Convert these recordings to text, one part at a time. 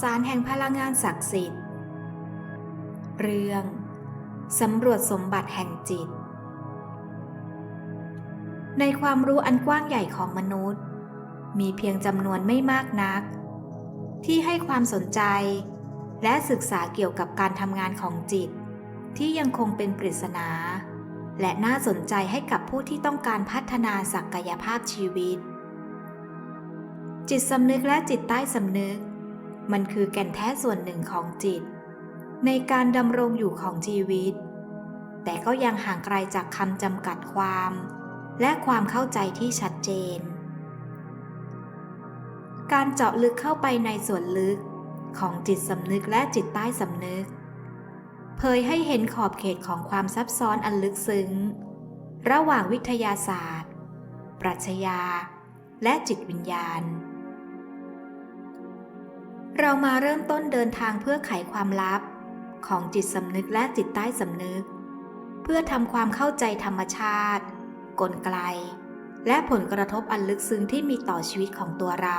สารแห่งพลังงานศักดิ์สิทธิ์ เรื่อง สำรวจสมบัติแห่งจิต ในความรู้อันกว้างใหญ่ของมนุษย์ มีเพียงจำนวนไม่มากนัก ที่ให้ความสนใจ และศึกษาเกี่ยวกับการทำงานของจิต ที่ยังคงเป็นปริศนา และน่าสนใจให้กับผู้ที่ต้องการพัฒนาศักยภาพชีวิต จิตสำนึกและจิตใต้สำนึก มันคือแก่นแท้ส่วนหนึ่งของจิต ในการดำรงอยู่ของชีวิต แต่ก็ยังห่างไกลจากคำจำกัดความ และความเข้าใจที่ชัดเจน การเจาะลึกเข้าไปในส่วนลึกของจิตสำนึกและจิตใต้สำนึก เผยให้เห็นขอบเขตของความซับซ้อนอันลึกซึ้ง ระหว่างวิทยาศาสตร์ ปรัชญา และจิตวิญญาณ เรามาเริ่มต้นเดินทางเพื่อไขความลับ ของจิตสำนึกและจิตใต้สำนึก เพื่อทำความเข้าใจธรรมชาติ กลไก และผลกระทบอันลึกซึ้งที่มีต่อชีวิตของตัวเรา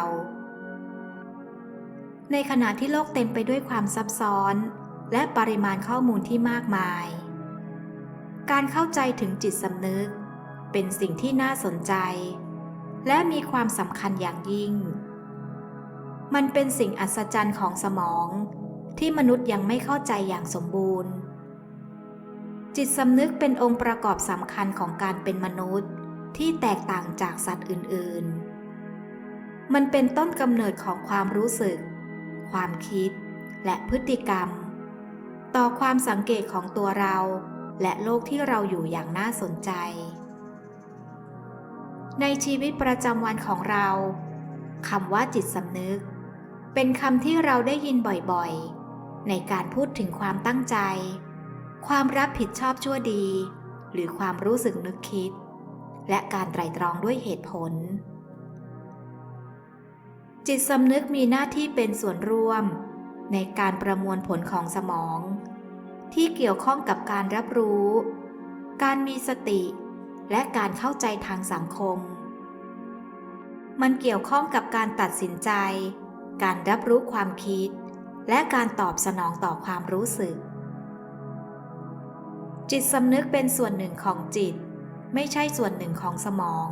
ในขณะที่โลกเต็มไปด้วยความซับซ้อน และปริมาณข้อมูลที่มากมาย การเข้าใจถึงจิตสำนึก เป็นสิ่งที่น่าสนใจ และมีความสำคัญอย่างยิ่ง มันเป็นสิ่งอัศจรรย์ของสมอง ที่มนุษย์ยังไม่เข้าใจอย่างสมบูรณ์ จิตสำนึกเป็นองค์ประกอบสำคัญของการเป็นมนุษย์ที่แตกต่างจากสัตว์อื่น ๆ มันเป็นต้นกำเนิดของความรู้สึก ความคิด และพฤติกรรม ต่อความสังเกตของตัวเรา และโลกที่เราอยู่อย่างน่าสนใจ ในชีวิตประจำวันของเราคำว่าจิตสำนึก เป็นคำที่เราได้ยินบ่อยๆ ในการพูดถึงความตั้งใจ ความรับผิดชอบชั่วดี หรือความรู้สึกนึกคิด และการไตรตรองด้วยเหตุผล จิตสำนึกมีหน้าที่เป็นส่วนร่วม ในการประมวลผลของสมอง ที่เกี่ยวข้องกับการรับรู้ การมีสติ และการเข้าใจทางสังคม มันเกี่ยวข้องกับการตัดสินใจ การรับรู้ความคิด และการตอบสนองต่อความรู้สึก จิตสำนึกเป็นส่วนหนึ่งของจิต ไม่ใช่ส่วนหนึ่งของสมอง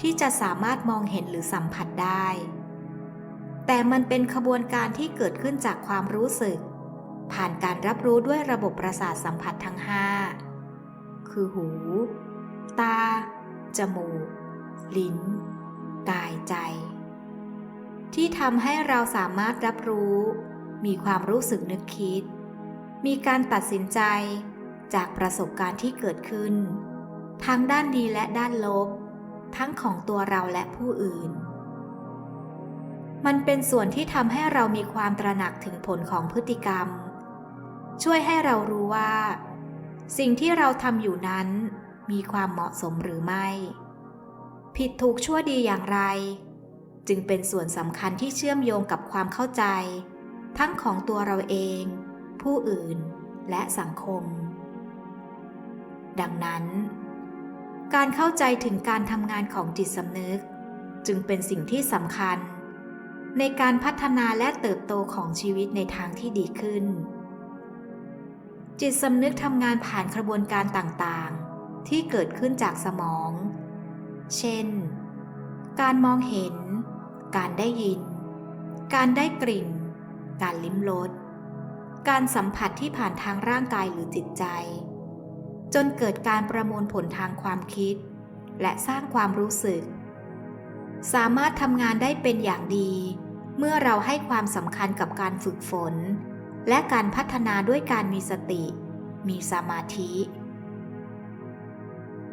ที่จะสามารถมองเห็นหรือสัมผัสได้ แต่มันเป็นขบวนการที่เกิดขึ้นจากความรู้สึก ผ่านการรับรู้ด้วยระบบประสาทสัมผัสทั้งห้าคือหู ตา จมูก ลิ้น กายใจ ที่ทำให้เราสามารถรับรู้ มีความรู้สึกนึกคิด มีการตัดสินใจจากประสบการณ์ที่เกิดขึ้น ทั้งด้านดีและด้านลบ ทั้งของตัวเราและผู้อื่น มันเป็นส่วนที่ทำให้เรามีความตระหนักถึงผลของพฤติกรรม ช่วยให้เรารู้ว่า สิ่งที่เราทำอยู่นั้น มีความเหมาะสมหรือไม่ ผิดถูกชั่วดีอย่างไร จึงเป็นส่วนสำคัญที่เชื่อมโยงกับความเข้าใจ ทั้งของตัวเราเอง ผู้อื่น และสังคม ดังนั้น การเข้าใจถึงการทำงานของจิตสำนึก จึงเป็นสิ่งที่สำคัญ ในการพัฒนาและเติบโตของชีวิตในทางที่ดีขึ้น จิตสำนึกทำงานผ่านกระบวนการต่างๆ ที่เกิดขึ้นจากสมอง เช่นการมองเห็น การได้ยิน การได้กลิ่น การลิ้มรส การสัมผัสที่ผ่านทางร่างกายหรือจิตใจ จนเกิดการประมวลผลทางความคิด และสร้างความรู้สึก สามารถทำงานได้เป็นอย่างดี เมื่อเราให้ความสำคัญกับการฝึกฝน และการพัฒนาด้วยการมีสติ มีสมาธิ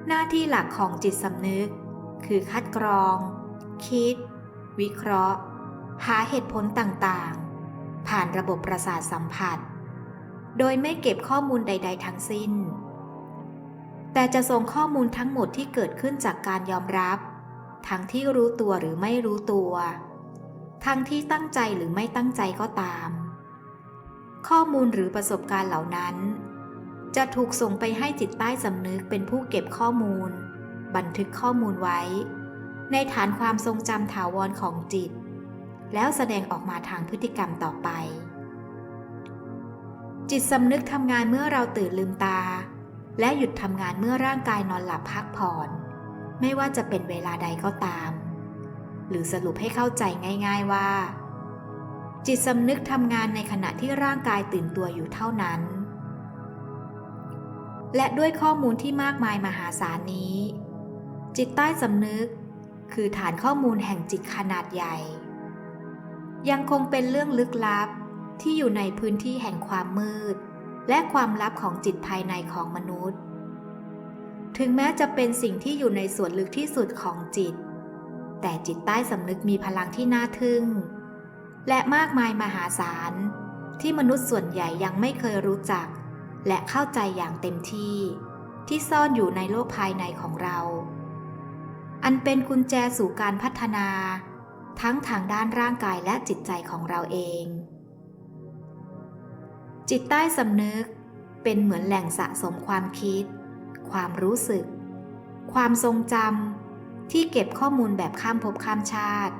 หน้าที่หลักของจิตสำนึก คือคัดกรอง คิด วิเคราะห์ หาเหตุผลต่างๆ ผ่านระบบประสาทสัมผัส โดยไม่เก็บข้อมูลใด ๆ ทั้งสิ้น แต่จะส่งข้อมูลทั้งหมดที่เกิดขึ้นจากการยอมรับ ทั้งที่รู้ตัวหรือไม่รู้ตัว ทั้งที่ตั้งใจหรือไม่ตั้งใจก็ตาม ข้อมูลหรือประสบการณ์เหล่านั้น จะถูกส่งไปให้จิตใต้สำนึกเป็นผู้เก็บข้อมูล บันทึกข้อมูลไว้ ในฐานความทรงจำถาวรของจิต แล้วแสดงออกมาทางพฤติกรรมต่อไป จิตสำนึกทำงานเมื่อเราตื่นลืมตา และหยุดทำงานเมื่อร่างกายนอนหลับพักผ่อน ไม่ว่าจะเป็นเวลาใดก็ตาม หรือสรุปให้เข้าใจง่าย ๆว่า จิตสำนึกทำงานในขณะที่ร่างกายตื่นตัวอยู่เท่านั้น และด้วยข้อมูลที่มากมายมหาศาลนี้ จิตใต้สำนึก คือฐานข้อมูลแห่งจิตขนาดใหญ่ ยังคงเป็นเรื่องลึกลับที่อยู่ในพื้นที่แห่งความมืด และความลับของจิตภายในของมนุษย์ ถึงแม้จะเป็นสิ่งที่อยู่ในส่วนลึกที่สุดของจิต แต่จิตใต้สำนึกมีพลังที่น่าทึ่ง และมากมายมหาศาลที่มนุษย์ส่วนใหญ่ยังไม่เคยรู้จัก และเข้าใจอย่างเต็มที่ ที่ซ่อนอยู่ในโลกภายในของเรา อันเป็นกุญแจสู่การพัฒนา ทั้งทางด้านร่างกายและจิตใจของเราเอง จิตใต้สำนึกเป็นเหมือนแหล่งสะสมความคิด ความรู้สึก ความทรงจำที่เก็บข้อมูลแบบข้ามภพข้ามชาติ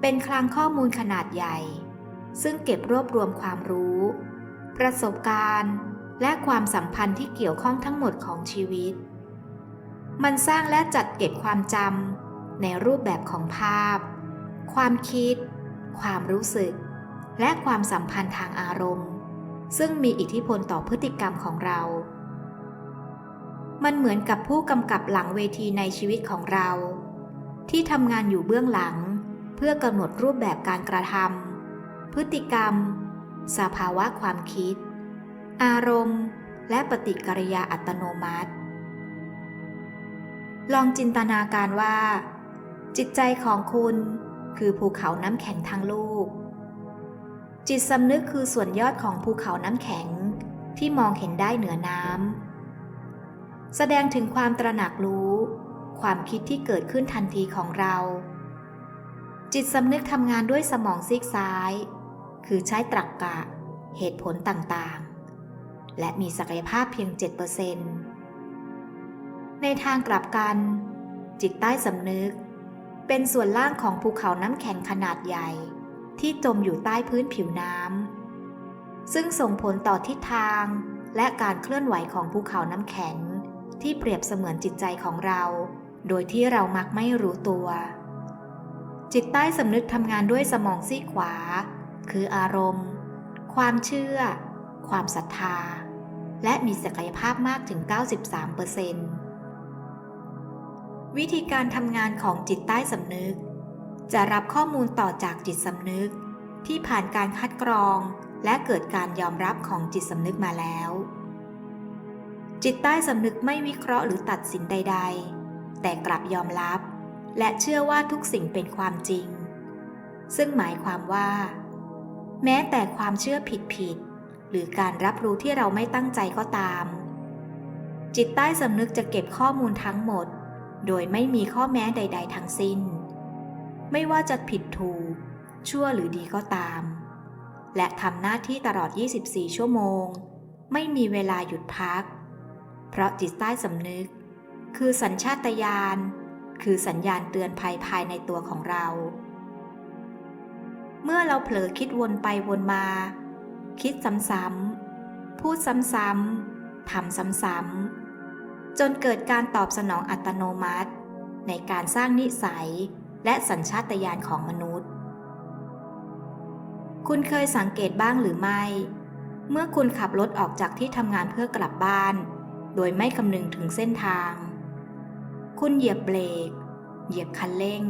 เป็นคลังข้อมูลขนาดใหญ่ ซึ่งเก็บรวบรวมความรู้ ประสบการณ์ และความสัมพันธ์ที่เกี่ยวข้องทั้งหมดของชีวิต มันสร้างและจัดเก็บความจำในรูปแบบของภาพ ความคิด ความรู้สึก และความสัมพันธ์ทางอารมณ์ ซึ่งมีอิทธิพลต่อพฤติกรรมของเรา มันเหมือนกับผู้กำกับหลังเวทีในชีวิตของเรา ที่ทำงานอยู่เบื้องหลัง เพื่อกำหนดรูปแบบการกระทำพฤติกรรม สภาวะความคิด อารมณ์ และปฏิกิริยาอัตโนมัติ ลองจินตนาการว่า จิตใจของคุณคือภูเขาน้ำแข็งทั้งลูก จิตสำนึกคือส่วนยอดของภูเขาน้ำแข็งที่มองเห็นได้เหนือน้ำแสดงถึงความตระหนักรู้ ความคิดที่เกิดขึ้นทันทีของเรา จิตสำนึกทำงานด้วยสมองซีกซ้าย คือใช้ตรรกกะ เหตุผลต่างๆ และมีศักยภาพเพียง 7% ในทางกลับกัน จิตใต้สำนึก เป็นส่วนล่างของภูเขาน้ำแข็งขนาดใหญ่ ที่จมอยู่ใต้พื้นผิวน้ำซึ่งส่งผลต่อทิศทางและการเคลื่อนไหวของภูเขาน้ำแข็ง ที่เปรียบเสมือนจิตใจของเรา โดยที่เรามักไม่รู้ตัว จิตใต้สำนึกทำงานด้วยสมองซีขวา คืออารมณ์ ความเชื่อ ความศรัทธา และมีศักยภาพมากถึง 93% วิธีการทำงานของจิตใต้สำนึก จะรับข้อมูลต่อจากจิตสำนึก ที่ผ่านการคัดกรอง และเกิดการยอมรับของจิตสำนึกมาแล้ว จิตใต้สำนึกไม่วิเคราะห์หรือตัดสินใด ๆ แต่กลับยอมรับ และเชื่อว่าทุกสิ่งเป็นความจริง ซึ่งหมายความว่า แม้แต่ความเชื่อผิดๆหรือการรับรู้ที่เราไม่ตั้งใจก็ตาม จิตใต้สำนึกจะเก็บข้อมูลทั้งหมด โดยไม่มีข้อแม้ใด ๆ ทั้งสิ้น ไม่ว่าจะผิดถูก ชั่วหรือดีก็ตาม และทำหน้าที่ตลอด 24 ชั่วโมง ไม่มีเวลาหยุดพัก เพราะจิตใต้สำนึก คือสัญชาตญาณ คือสัญญาณเตือนภัยภายในตัวของเรา เมื่อเราเผลอคิดวนไปวนมา คิดซ้ำๆ พูดซ้ำๆทำซ้ำๆ จนเกิดการตอบสนองอัตโนมัติ ในการสร้างนิสัยและสัญชาตญาณของมนุษย์ คุณเคยสังเกตบ้างหรือไม่ เมื่อคุณขับรถออกจากที่ทำงานเพื่อกลับบ้าน โดยไม่คำนึงถึงเส้นทาง คุณเหยียบเบรก เหยียบคันเร่ง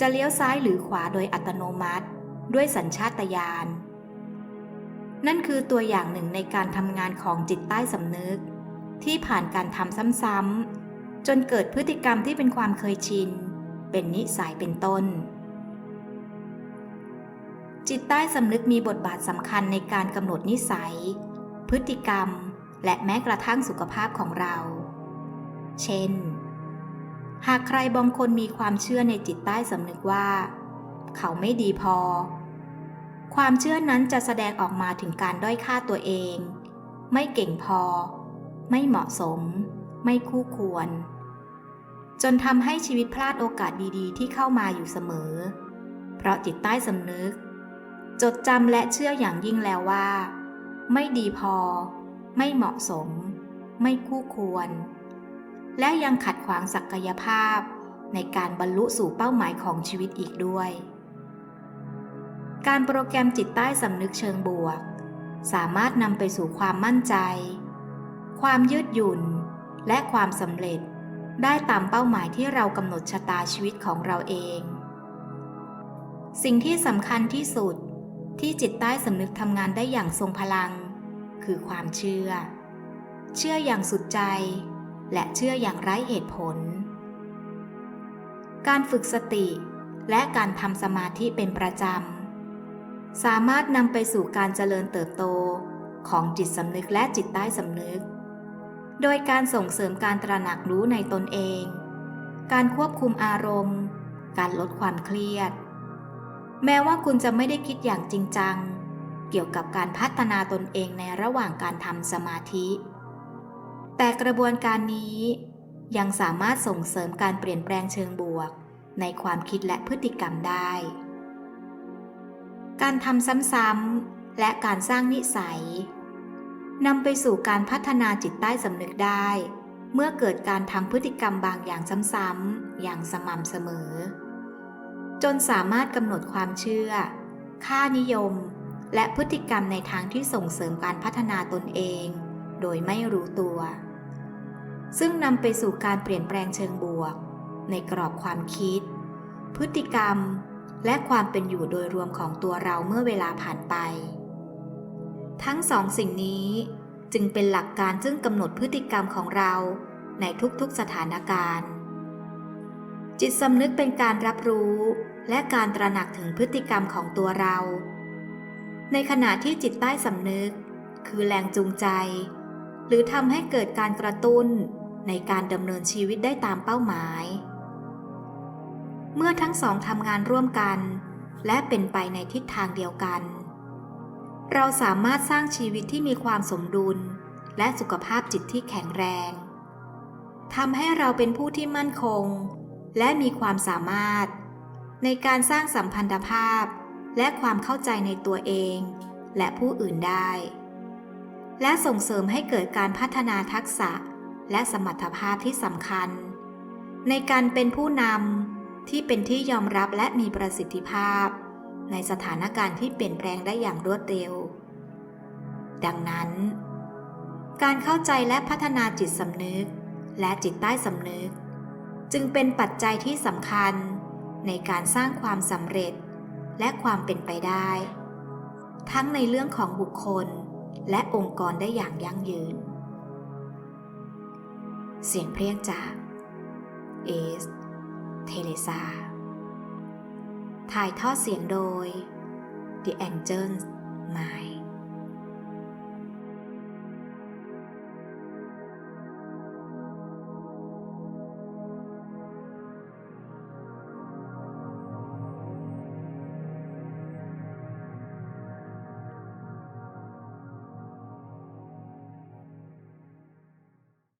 จะเลี้ยวซ้ายหรือขวาโดยอัตโนมัติ ด้วยสัญชาตญาณนั่นคือตัวอย่างหนึ่งในการทำงานของจิตใต้สำนึก ที่ผ่านการทำซ้ำๆจนเกิดพฤติกรรมที่เป็นความเคยชิน เป็นนิสัยเป็นต้น จิตใต้สำนึกมีบทบาทสำคัญในการกำหนดนิสัย พฤติกรรม และแม้กระทั่งสุขภาพของเรา เช่น หากใครบางคนมีความเชื่อในจิตใต้สำนึกว่า เขาไม่ดีพอ ความเชื่อนั้นจะแสดงออกมาถึงการด้อยค่าตัวเอง ไม่เก่งพอ ไม่เหมาะสม ไม่คู่ควร จนทำให้ชีวิตพลาดโอกาสดีๆ ที่เข้ามาอยู่เสมอ เพราะจิตใต้สำนึก จดจำและเชื่ออย่างยิ่งแล้วว่า ไม่ดีพอ ไม่เหมาะสม ไม่คู่ควร และยังขัดขวางศักยภาพในการบรรลุสู่เป้าหมายของชีวิตอีกด้วย การโปรแกรมจิตใต้สำนึกเชิงบวก สามารถนำไปสู่ความมั่นใจ ความยืดหยุ่น และความสำเร็จได้ตามเป้าหมายที่เรากำหนดชะตาชีวิตของเราเอง สิ่งที่สำคัญที่สุดที่จิตใต้สำนึกทำงานได้อย่างทรงพลัง คือความเชื่อ เชื่ออย่างสุดใจ และเชื่ออย่างไร้เหตุผล การฝึกสติและการทำสมาธิเป็นประจำ สามารถนำไปสู่การเจริญเติบโตของจิตสำนึกและจิตใต้สำนึก โดยการส่งเสริมการตระหนักรู้ในตนเอง การควบคุมอารมณ์ การลดความเครียด แม้ว่าคุณจะไม่ได้คิดอย่างจริงจัง เกี่ยวกับการพัฒนาตนเองในระหว่างการทำสมาธิ แต่กระบวนการนี้ยังสามารถส่งเสริมการเปลี่ยนแปลงเชิงบวก ในความคิดและพฤติกรรมได้ การทำซ้ำๆและการสร้างนิสัย นำไปสู่การพัฒนาจิตใต้สำนึกได้ เมื่อเกิดการทำพฤติกรรมบางอย่างซ้ำๆอย่างสม่ำเสมอ จนสามารถกำหนดความเชื่อ ค่านิยม และพฤติกรรมในทางที่ส่งเสริมการพัฒนาตนเอง โดยไม่รู้ตัว ซึ่งนำไปสู่การเปลี่ยนแปลงเชิงบวก ในกรอบความคิด พฤติกรรม และความเป็นอยู่โดยรวมของตัวเราเมื่อเวลาผ่านไป ทั้งสองสิ่งนี้จึงเป็นหลักการซึ่งกำหนดพฤติกรรมของเราในทุกๆสถานการณ์ จิตสำนึกเป็นการรับรู้และการตระหนักถึงพฤติกรรมของตัวเรา ในขณะที่จิตใต้สำนึก คือแรงจูงใจ หรือทำให้เกิดการกระตุ้นในการดำเนินชีวิตได้ตามเป้าหมาย เมื่อทั้งสองทำงานร่วมกัน และเป็นไปในทิศทางเดียวกัน เราสามารถสร้างชีวิตที่มีความสมดุล และสุขภาพจิตที่แข็งแรงทำให้เราเป็นผู้ที่มั่นคง และมีความสามารถ ในการสร้างสัมพันธภาพ และความเข้าใจในตัวเอง และผู้อื่นได้ และส่งเสริมให้เกิดการพัฒนาทักษะและสมรรถภาพที่สำคัญ ในการเป็นผู้นำที่เป็นที่ยอมรับและมีประสิทธิภาพ ในสถานการณ์ที่เปลี่ยนแปลงได้อย่างรวดเร็ว ดังนั้น การเข้าใจและพัฒนาจิตสำนึก และจิตใต้สำนึก จึงเป็นปัจจัยที่สำคัญในการสร้างความสำเร็จและความเป็นไปได้ ทั้งในเรื่องของบุคคลและองค์กรได้อย่างยั่งยืน เสียงเพลงจากเอส เทเลซา ถ่ายทอดเสียงโดย The Angels Mind